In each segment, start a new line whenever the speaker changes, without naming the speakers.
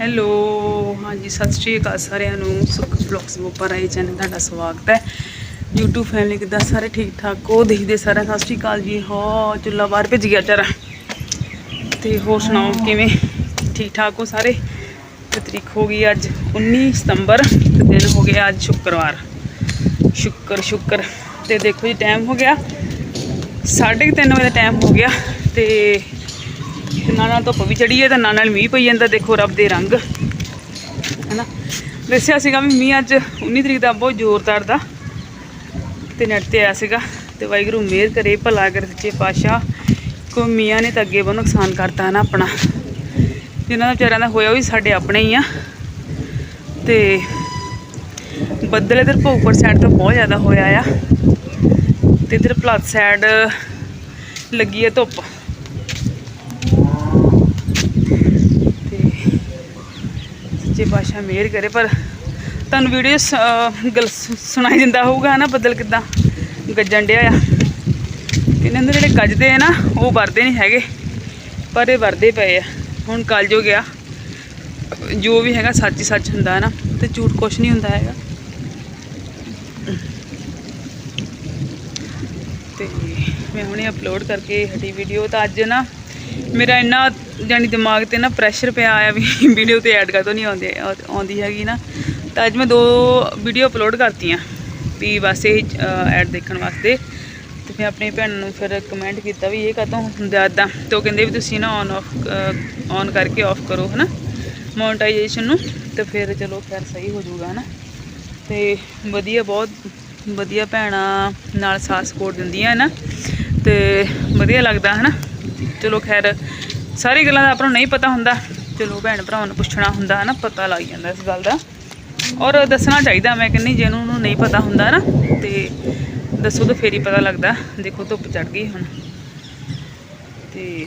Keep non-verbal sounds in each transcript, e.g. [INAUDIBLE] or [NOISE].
Hello, ਹਾਂਜੀ, ਸਤਿ ਸ਼੍ਰੀ ਅਕਾਲ ਸਾਰਿਆਂ ਨੂੰ। ਸੁਖ ਬਲੌਗਸ ਉੱਪਰ ਆਏ ਚੈਨਲ ਤੁਹਾਡਾ ਸਵਾਗਤ ਹੈ। YouTube ਫੈਮਿਲੀ ਕਿੱਦਾਂ? ਸਾਰੇ ਠੀਕ ਠਾਕ? ਉਹ ਦੇਖਦੇ ਸਾਰਿਆਂ ਸਤਿ ਸ਼੍ਰੀ ਅਕਾਲ ਜੀ। ਹੋ ਚੁੱਲਾ ਬਾਹਰ ਭੇਜ ਗਿਆ ਚਾਰਾ ਤੇ ਹੋਰ ਸੁਣਾਓ, ਕਿਵੇਂ? ਠੀਕ ਠਾਕ ਹੋ ਸਾਰੇ? ਤੇ ਤਰੀਕ ਹੋ ਗਈ ਅੱਜ 19 ਸਤੰਬਰ, ਤੇ ਦਿਨ ਹੋ ਗਿਆ ਅੱਜ ਸ਼ੁੱਕਰਵਾਰ। ਸ਼ੁੱਕਰ ਸ਼ੁੱਕਰ। ਤੇ ਦੇਖੋ ਜੀ ਟਾਈਮ ਹੋ ਗਿਆ। 3:30 ਵਜੇ ਦਾ ਟਾਈਮ ਹੋ ਗਿਆ। ਤੇ ਤੇ ਨਾਲ ਨਾਲ ਧੁੱਪ ਵੀ ਚੜੀ ਹੈ ਤੇ ਨਾਲ ਨਾਲ ਮੀਂਹ ਪਈ ਜਾਂਦਾ, ਦੇਖੋ ਰੱਬ ਦੇ ਰੰਗ। ਹੈਨਾ? ਦੱਸਿਆ ਸੀਗਾ ਵੀ ਮੀਂਹ ਅੱਜ 19 ਤਰੀਕ ਦਾ ਬਹੁਤ ਜ਼ੋਰਦਾਰ ਦਾ ਤੇ ਨੈਟ ਤੇ ਆਇਆ ਸੀਗਾ ਤੇ ਵਾਹਿਗੁਰੂ ਮਿਹਰ ਕਰੇ, ਭਲਾ ਕਰ ਸੱਚੇ ਪਾਤਸ਼ਾਹ। ਕੋ ਮੀਆਂ ਨੇ ਤਾਂ ਅੱਗੇ ਬਹੁਤ ਨੁਕਸਾਨ ਕਰਤਾ ਨਾ ਆਪਣਾ। ਜਿਨ੍ਹਾਂ ਦਾ ਵਿਚਾਰਿਆਂ ਦਾ ਹੋਇਆ ਉਹ ਵੀ ਸਾਡੇ ਆਪਣੇ ਹੀ ਆ। ਤੇ ਬੱਦਲ ਇਧਰ ਭੋਗਪੁਰ ਸਾਈਡ ਤੋਂ ਬਹੁਤ ਜ਼ਿਆਦਾ ਹੋਇਆ ਆ। ਤੇ ਇਧਰ ਪਲਾਟ ਸਾਈਡ ਲੱਗੀ ਹੈ ਧੁੱਪ ਤੇ ਸੱਚੇ ਪਾਤਸ਼ਾਹ ਮਿਹਰ ਕਰੇ, ਪਰ ਤੁਹਾਨੂੰ ਵੀਡੀਓ ਗੱਲ ਸੁ- ਸੁਣਾਈ ਦਿੰਦਾ ਹੋਊਗਾ ਨਾ ਬੱਦਲ ਕਿਦਾਂ ਗੱਜਣ ਡਿਆ ਆ। ਇਹਨਾਂ ਦੇ ਜਿਹੜੇ ਗੱਜਦੇ ਆ ਨਾ, ਉਹ ਵਰਦੇ ਨਹੀਂ ਹੈਗੇ, ਪਰ ਇਹ ਵਰਦੇ ਪਏ ਆ। ਹੁਣ ਕੱਲ ਜੋ ਗਿਆ, ਜੋ ਵੀ ਹੈਗਾ ਸੱਚ ਹੀ ਸੱਚ ਹੁੰਦਾ ਹੈ ਨਾ ਤੇ ਝੂਠ ਕੁਛ ਨਹੀਂ ਹੁੰਦਾ ਹੈਗਾ। ਤੇ ਮੈਂ ਹੁਣੇ ਅਪਲੋਡ ਕਰਕੇ ਹਟੀ ਵੀਡੀਓ ਤਾਂ ਅੱਜ ਨਾ ਮੇਰਾ ਇੰਨਾ ਜਾਨੀ ਦਿਮਾਗ ਤੇ ਨਾ ਪ੍ਰੈਸ਼ਰ ਪਿਆ ਆਇਆ ਵੀ [LAUGHS] ਵੀਡੀਓ ਤੇ ਐਡ ਕਦੋਂ ਨਹੀਂ ਆਉਂਦੇ ਆਉਂਦੀ ਹੈਗੀ ਨਾ। ਤਾਂ ਅੱਜ ਮੈਂ ਦੋ ਵੀਡੀਓ ਅਪਲੋਡ ਕਰਤੀਆਂ, ਵੀ ਬਸ ਇਹ ਐਡ ਦੇਖਣ ਵਾਸਤੇ। ਤੇ ਫਿਰ ਆਪਣੀ ਭੈਣ ਨੂੰ ਫਿਰ ਕਮੈਂਟ ਕੀਤਾ ਵੀ ਇਹ ਕਦੋਂ ਹੁੰਦਾ ਇਦਾਂ ਤੇ ਉਹ ਕਹਿੰਦੇ ਵੀ ਤੁਸੀਂ ਨਾ ਔਨ ਆਫ ਔਨ ਕਰਕੇ ਆਫ ਕਰੋ, ਹਨਾ ਮੋਨਟਾਈਜੇਸ਼ਨ ਨੂੰ। ਤੇ ਫਿਰ ਚਲੋ ਫਿਰ ਸਹੀ ਹੋ ਜਾਊਗਾ, ਹਨਾ। ਤੇ ਵਧੀਆ, ਬਹੁਤ ਵਧੀਆ ਭੈਣਾਂ ਨਾਲ ਸਾਥ ਸਪੋਰਟ ਦਿੰਦੀਆਂ ਨਾ ਤੇ ਵਧੀਆ ਲੱਗਦਾ, ਹਨਾ। ਚਲੋ ਖੈਰ, ਸਾਰੀ ਗੱਲਾਂ ਦਾ ਆਪਾਂ ਨੂੰ ਨਹੀਂ ਪਤਾ ਹੁੰਦਾ। ਚਲੋ ਭੈਣ ਭਰਾਵਾਂ ਨੂੰ ਪੁੱਛਣਾ ਹੁੰਦਾ ਹੈ ਨਾ ਪਤਾ ਲੱਗ ਜਾਂਦਾ ਇਸ ਗੱਲ ਦਾ। ਔਰ ਦੱਸਣਾ ਚਾਹੀਦਾ ਮੈਂ ਕਹਿੰਨੀ ਜਿਹਨੂੰ ਨੂੰ ਨਹੀਂ ਪਤਾ ਹੁੰਦਾ ਨਾ, ਤੇ ਦੱਸੋ ਤਾਂ ਫੇਰ ਹੀ ਪਤਾ ਲੱਗਦਾ। ਦੇਖੋ, ਧੁੱਪ ਚੜ ਗਈ ਹੁਣ। ਤੇ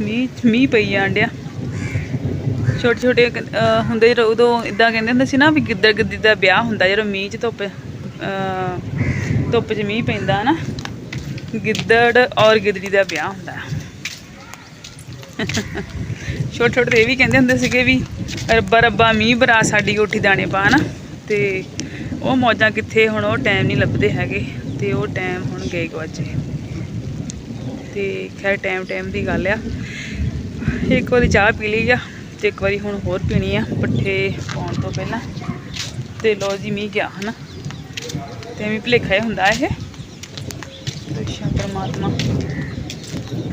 ਮੀਂਹ ਮੀਂਹ ਪਈ ਜਾਣ ਛੋਟੇ ਛੋਟੇ ਅਹ, ਹੁੰਦੇ ਜਦੋਂ ਉਦੋਂ ਇਦਾਂ ਕਹਿੰਦੇ ਹੁੰਦੇ ਸੀ ਨਾ ਵੀ ਗਿੱਦੜ ਗਿੱਦੀ ਦਾ ਵਿਆਹ ਹੁੰਦਾ ਜਦੋਂ ਮੀਂਹ 'ਚ ਧੁੱਪ ਧੁੱਪ 'ਚ ਮੀਂਹ ਪੈਂਦਾ ਨਾ ਗਿੱਦੜ ਔਰ ਗਿੱਦੜੀ ਦਾ ਵਿਆਹ ਹੁੰਦਾ। ਛੋਟੇ ਛੋਟੇ ਇਹ ਵੀ ਕਹਿੰਦੇ ਹੁੰਦੇ ਸੀਗੇ ਵੀ ਰੱਬਾ ਰੱਬਾ ਮੀਂਹ ਬਰਾ ਸਾਡੀ ਕੋਠੀ ਦਾਣੇ ਪਾ ਨਾ ਤੇ ਉਹ ਮੌਜਾਂ ਕਿੱਥੇ ਹੁਣ ਉਹ ਟਾਈਮ ਨਹੀਂ ਲੱਭਦੇ ਹੈਗੇ ਤੇ ਉਹ ਟਾਈਮ ਹੁਣ ਗਏ ਗਵਾਚੇ ਤੇ ਖੈਰ ਟਾਈਮ ਟਾਈਮ ਦੀ ਗੱਲ ਆ। ਇੱਕ ਵਾਰੀ ਚਾਹ ਪੀ ਲਈ ਆ। ਤੇ ਇੱਕ ਵਾਰੀ ਹੁਣ ਹੋਰ ਪੀਣੀ ਆ, ਪੱਠੇ ਪਾਉਣ ਤੋਂ ਪਹਿਲਾਂ। ਤੇ ਲੋ ਜੀ, ਮੀਂਹ ਗਿਆ, ਹਨਾ? ਤੇ ਐਵੇਂ ਭੁਲੇਖਾ ਹੀ ਹੁੰਦਾ ਇਹ। ਅੱਛਾ ਪਰਮਾਤਮਾ।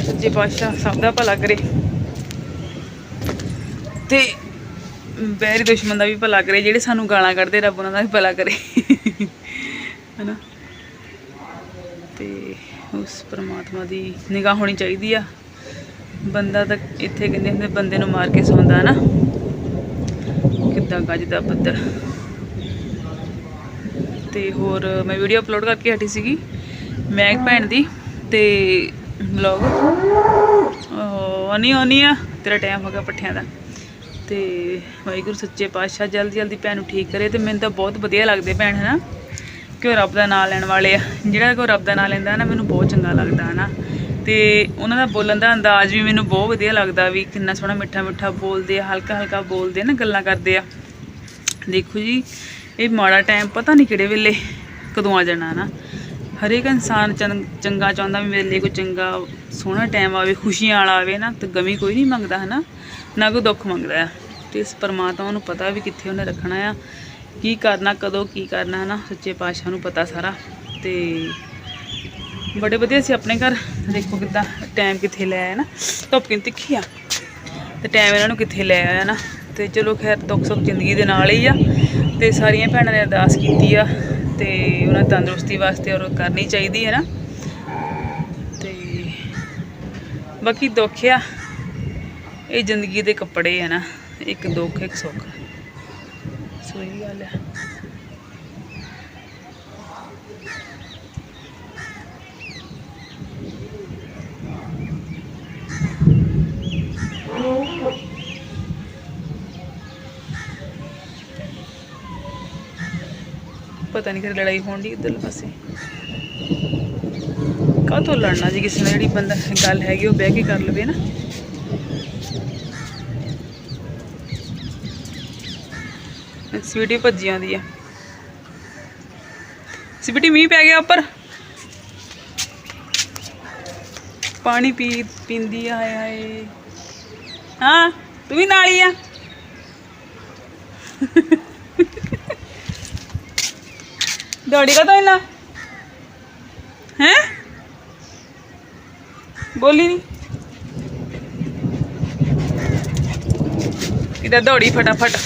ਸੱਚੇ ਪਾਤਸ਼ਾਹ, ਸਭ ਦਾ ਭਲਾ ਕਰੇ। ਤੇ ਬੈਰੀ ਦੁਸ਼ਮਣ ਦਾ ਵੀ ਭਲਾ ਕਰੇ, ਜਿਹੜੇ ਸਾਨੂੰ ਗਾਲਾਂ ਕੱਢਦੇ, ਰੱਬ ਉਹਨਾਂ ਦਾ ਵੀ ਭਲਾ ਕਰੇ। ਹਨਾ? ਤੇ ਉਸ ਪਰਮਾਤਮਾ ਦੀ ਨਿਗਾਹ ਹੋਣੀ ਚਾਹੀਦੀ ਆ। ਬੰਦਾ ਤਾਂ ਇੱਥੇ ਕਹਿੰਦੇ ਹੁੰਦੇ ਬੰਦੇ ਨੂੰ ਮਾਰ ਕੇ ਸੌਂਦਾ ਨਾ। ਕਿੱਦਾਂ ਗੱਜਦਾ ਬੱਦਲ ਤੇ ਹੋਰ ਮੈਂ ਵੀਡੀਓ ਅਪਲੋਡ ਕਰਕੇ ਹਟੀ ਸੀਗੀ, ਮੈਂ ਇੱਕ ਭੈਣ ਦੀ ਤੇ ਵਲੌਗ ਆਨੀ ਆਨੀ ਆ, ਤੇਰਾ ਟਾਈਮ ਹੋ ਗਿਆ ਪੱਠਿਆਂ ਦਾ। ਤੇ ਵਾਹਿਗੁਰੂ ਸੱਚੇ ਪਾਤਸ਼ਾਹ ਜਲਦੀ ਜਲਦੀ ਭੈਣ ਨੂੰ ਠੀਕ ਕਰੇ ਤੇ ਮੈਨੂੰ ਤਾਂ ਬਹੁਤ ਵਧੀਆ ਲੱਗਦੇ ਭੈਣ ਹਨਾ ਕਿ ਉਹ ਰੱਬ ਦਾ ਨਾਮ ਲੈਣ ਵਾਲੇ ਆ। ਜਿਹੜਾ ਕੋਈ ਰੱਬ ਦਾ ਨਾਮ ਲੈਂਦਾ ਨਾ, ਮੈਨੂੰ ਬਹੁਤ ਚੰਗਾ ਲੱਗਦਾ ਹਨਾ ਤੇ ਉਹਨਾਂ ਦਾ ਬੋਲਣ ਦਾ ਅੰਦਾਜ਼ ਵੀ ਮੈਨੂੰ ਬਹੁਤ ਵਧੀਆ ਲੱਗਦਾ ਵੀ ਕਿੰਨਾ ਸੋਹਣਾ ਮਿੱਠਾ ਮਿੱਠਾ ਬੋਲਦੇ ਆ, ਹਲਕਾ ਹਲਕਾ ਬੋਲਦੇ ਨਾ, ਗੱਲਾਂ ਕਰਦੇ ਆ। ਦੇਖੋ ਜੀ, ਇਹ ਮਾੜਾ ਟਾਈਮ ਪਤਾ ਨਹੀਂ ਕਿਹੜੇ ਵੇਲੇ ਕਦੋਂ ਆ ਜਾਣਾ ਨਾ। ਹਰੇਕ ਇਨਸਾਨ ਚੰਗ- ਚੰਗਾ ਚਾਹੁੰਦਾ ਵੀ ਮੇਰੇ ਲਈ ਕੋਈ ਚੰਗਾ, ਸੋਹਣਾ ਟਾਈਮ ਆਵੇ, ਖੁਸ਼ੀਆਂ ਵਾਲਾ ਆਵੇ ਨਾ, ਤੇ ਗਮੀ ਕੋਈ ਨਹੀਂ ਮੰਗਦਾ ਹਨਾ, ਨਾ ਕੋਈ ਦੁੱਖ ਮੰਗਦਾ ਆ। ਤੇ ਇਸ ਪਰਮਾਤਮਾ ਨੂੰ ਪਤਾ ਵੀ ਕਿੱਥੇ ਉਹਨੇ ਰੱਖਣਾ ਆ, ਕੀ ਕਰਨਾ, ਕਦੋਂ ਕੀ ਕਰਨਾ ਹਨਾ, ਸੱਚੇ ਪਾਤਸ਼ਾਹ ਨੂੰ ਪਤਾ ਸਾਰਾ। ਤੇ ਬੜੇ ਵਧੀਆ ਸੀ, ਆਪਣੇ ਘਰ। ਦੇਖੋ ਕਿੱਦਾਂ ਟਾਈਮ ਕਿੱਥੇ ਲੈ ਆਇਆ ਨਾ। ਧੁੱਪ ਕਿੰਨੀ ਤਿੱਖੀ ਆ। ਤੇ ਟਾਈਮ ਇਹਨਾਂ ਨੂੰ ਕਿੱਥੇ ਲੈ ਆਇਆ ਨਾ। ਤੇ ਚਲੋ ਖੈਰ, ਦੁੱਖ ਸੁੱਖ ਜ਼ਿੰਦਗੀ ਦੇ ਨਾਲ ਹੀ ਆ। ਤੇ ਸਾਰੀਆਂ ਭੈਣਾਂ ਨੇ ਅਰਦਾਸ ਕੀਤੀ ਆ। ਤੇ ਉਹਨਾਂ ਤੰਦਰੁਸਤੀ ਵਾਸਤੇ ਔਰ ਕਰਨੀ ਚਾਹੀਦੀ ਹੈ ਨਾ। ਤੇ ਬਾਕੀ ਦੁੱਖ ਆ। ਇਹ ਜ਼ਿੰਦਗੀ ਦੇ ਕੱਪੜੇ ਆ ਨਾ। ਇੱਕ ਦੁੱਖ, ਇੱਕ ਸੁੱਖ। ਸੋ ਗੱਲ ਆ। ਪਤਾ ਨਹੀਂ ਕਿ ਲੜਾਈ ਹੋਣ ਦੀ ਇੱਧਰਲੇ ਪਾਸੇ। ਕਾਹਤੋਂ ਲੜਨਾ ਜੀ? ਕਿਸੇ ਨਾਲ ਜਿਹੜੀ ਬੰਦਾ ਗੱਲ ਹੈਗੀ ਉਹ ਬਹਿ ਕੇ ਕਰ ਲਵੇ ਨਾ। ਸਵੀਟੀ ਭੱਜੀ ਆਉਂਦੀ ਆ। ਸਵੀਟੀ ਮੀਂਹ ਪੈ ਗਿਆ ਉੱਪਰ। ਪਾਣੀ ਪੀ, ਪੀਂਦੀ ਆ ਹਾਏ। ਹਾਂ, ਤੂੰ ਵੀ ਨਾਲ ਹੀ ਆ। ਦੌੜੀ ਕਾ ਤੋ ਇੰਨਾ ਹੈ? ਬੋਲੀ ਨਹੀਂ ਕਿਦਾ ਦੌੜੀ ਫਟਾਫਟ।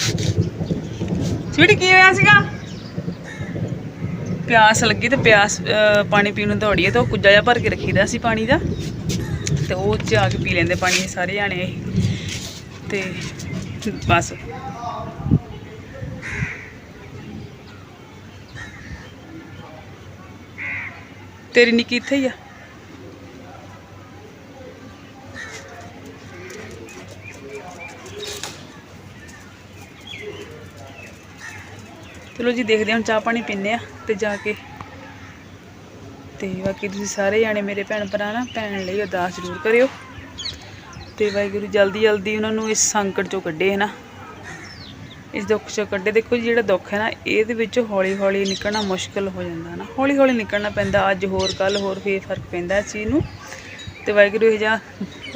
ਸਵੀਟੀ ਕੀ ਹੋਇਆ ਸੀਗਾ? ਪਿਆਸ ਲੱਗੀ ਤੇ ਪਿਆਸ ਪਾਣੀ ਪੀਣ ਨੂੰ ਦੌੜੀਏ ਤਾਂ ਉਹ ਕੁੱਜਾ ਜਿਹਾ ਭਰ ਕੇ ਰੱਖੀਦਾ ਸੀ ਪਾਣੀ ਦਾ। ਤੇ ਉਹ ਚ ਆ ਕੇ ਪੀ ਲੈਂਦੇ ਪਾਣੀ ਸਾਰੇ ਜਾਣੇ ਤੇ ਬਸ। ਤੇਰੀ ਨਿੱਕੀ ਇੱਥੇ ਹੀ ਆ। ਚਲੋ ਜੀ ਦੇਖਦੇ ਹਾਂ, ਹੁਣ ਚਾਹ ਪਾਣੀ ਪੀਂਦੇ ਆ ਤੇ ਜਾ ਕੇ। ਤੇ ਬਾਕੀ ਤੁਸੀਂ ਸਾਰੇ ਜਾਣੇ ਮੇਰੇ ਭੈਣ ਭਰਾ ਨਾ, ਭੈਣ ਲਈ ਅਰਦਾਸ ਜ਼ਰੂਰ ਕਰਿਓ। ਤੇ ਵਾਹਿਗੁਰੂ ਜਲਦੀ ਜਲਦੀ ਉਹਨਾਂ ਨੂੰ ਇਸ ਸੰਕਟ ਚੋਂ ਕੱਢੇ ਹੈ ਨਾ ਇਸ ਦੁੱਖ ਚੋਂ ਕੱਢੇ। ਦੇਖੋ ਜੀ, ਜਿਹੜਾ ਦੁੱਖ ਹੈ ਨਾ, ਇਹਦੇ ਵਿੱਚ ਹੌਲੀ ਹੌਲੀ ਨਿਕਲਣਾ ਮੁਸ਼ਕਲ ਹੋ ਜਾਂਦਾ ਨਾ। ਹੌਲੀ ਹੌਲੀ ਨਿਕਲਣਾ ਪੈਂਦਾ, ਅੱਜ ਹੋਰ ਕੱਲ ਹੋਰ, ਫੇਰ ਫ਼ਰਕ ਪੈਂਦਾ ਇਸ ਚੀਜ਼ ਨੂੰ। ਤੇ ਵਾਹਿਗੁਰੂ ਇਹ ਜਿਹਾ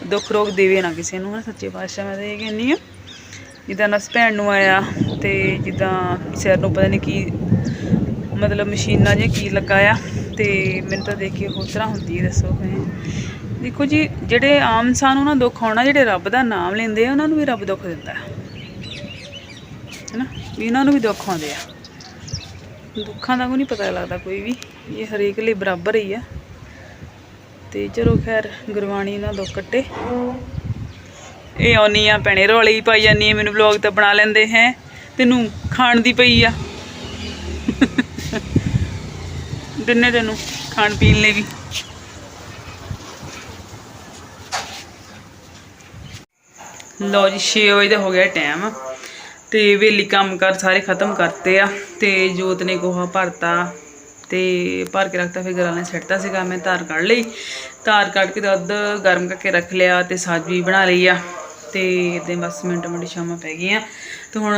ਦੁੱਖ ਰੋਗ ਦੇਵੇ ਨਾ ਕਿਸੇ ਨੂੰ ਨਾ ਸੱਚੇ ਪਾਤਸ਼ਾਹ, ਮੈਂ ਤਾਂ ਇਹ ਕਹਿੰਦੀ ਆ ਜਿੱਦਾਂ ਨਸ ਭੈਣ ਨੂੰ ਆਇਆ ਤੇ ਜਿੱਦਾਂ ਸਿਰ ਨੂੰ ਪਤਾ ਨਹੀਂ ਕੀ, ਮਤਲਬ ਮਸ਼ੀਨਾਂ ਜੇ ਕੀ ਲੱਗਾ ਆ ਤੇ ਮੈਨੂੰ ਤਾਂ ਦੇਖ ਕੇ ਹੋਰ ਤਰ੍ਹਾਂ ਹੁੰਦੀ ਹੈ, ਦੱਸੋ ਮੈਂ ਦੇਖੋ ਜੀ, ਜਿਹੜੇ ਆਮ ਇਨਸਾਨ, ਉਹਨਾਂ ਦੁੱਖ ਆਉਣਾ, ਜਿਹੜੇ ਰੱਬ ਦਾ ਨਾਮ ਲੈਂਦੇ ਆ, ਉਹਨਾਂ ਨੂੰ ਵੀ ਰੱਬ ਦੁੱਖ ਦਿੰਦਾ। ਹੈ ਹੈਨਾ ਵੀ ਉਹਨਾਂ ਨੂੰ ਵੀ ਦੁੱਖ ਆਉਂਦੇ ਆ। ਦੁੱਖਾਂ ਦਾ ਕੋਈ ਨਹੀਂ ਪਤਾ ਲੱਗਦਾ ਕੋਈ ਵੀ ਇਹ ਹਰੇਕ ਲਈ ਬਰਾਬਰ ਹੀ ਆ। ਤੇ ਚਲੋ ਖੈਰ, ਗੁਰਬਾਣੀ ਨਾਲ ਦੁੱਖ ਕੱਟੇ। ਇਹ ਆਉਣੀ ਆ, ਭੈਣੇ ਰੌਲੇ ਪਾਈ ਜਾਨੀ ਮੈਨੂੰ ਵਲੌਗ ਤਾਂ ਬਣਾ ਲੈਂਦੇ ਹੈ। ਤੈਨੂੰ ਖਾਣ ਦੀ ਪਈ ਆ। ਦਿਨੇ ਤੈਨੂੰ, ਖਾਣ ਪੀਣ ਲਈ ਵੀ। ਲਓ ਜੀ 6 ਵਜੇ ਦਾ ਹੋ ਗਿਆ ਟਾਈਮ। ਤੇ ਵੇਲੀ ਕੰਮ ਕਰ, ਸਾਰੇ ਖਤਮ ਕਰਤੇ ਆ ਤੇ ਜੋਤ ਨੇ ਗੋਹਾ ਭਰਤਾ ਤੇ ਭਰ ਕੇ ਰੱਖਤਾ, ਫਿਰ ਗਰਾਂ ਨੇ ਸਿੱਟਤਾ ਸੀਗਾ, ਮੈਂ ਧਾਰ ਕੱਢ ਲਈ। ਧਾਰ ਕੱਢ ਕੇ ਦੁੱਧ ਗਰਮ ਕਰਕੇ ਰੱਖ ਲਿਆ ਤੇ ਸਾਜਵੀ ਬਣਾ ਲਈ ਆ ਤੇ ਇਦਾਂ ਬਸ ਮਿੰਟ ਮਿੰਟ ਸ਼ਾਮਾਂ ਪੈ ਗਈਆਂ। ਤੇ ਹੁਣ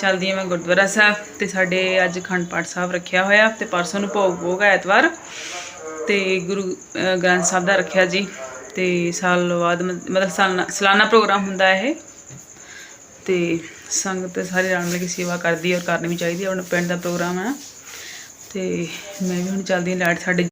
ਚੱਲਦੀ ਆ ਮੈਂ ਗੁਰਦੁਆਰਾ ਸਾਹਿਬ ਤੇ ਸਾਡੇ ਅੱਜ ਖੰਡ ਪਾਠ ਸਾਹਿਬ ਰੱਖਿਆ ਹੋਇਆ ਤੇ ਪਰਸੋਂ ਨੂੰ ਭੋਗ ਭੋਗ ਆ ਐਤਵਾਰ। ਤੇ ਗੁਰੂ ਗ੍ਰੰਥ ਸਾਹਿਬ ਦਾ ਰੱਖਿਆ ਜੀ ਤੇ ਸਾਲ ਬਾਅਦ ਮ- ਮਤਲਬ ਸਾਲਾਨਾ ਸਾਲਾਨਾ ਪ੍ਰੋਗਰਾਮ ਹੁੰਦਾ ਇਹ। ਤੇ ਸੰਗਤ ਸਾਰੇ ਰਲ ਮਿਲ ਕੇ ਸੇਵਾ ਕਰਦੀ ਹੈ ਔਰ ਕਰਨੀ ਵੀ ਚਾਹੀਦੀ ਹੈ। ਹੁਣ ਪਿੰਡ ਦਾ ਪ੍ਰੋਗਰਾਮ ਹੈ ਤੇ ਮੈਂ ਵੀ ਹੁਣ ਚੱਲਦੀ ਹਾਂ, ਲਾਈਟ ਸਾਡੇ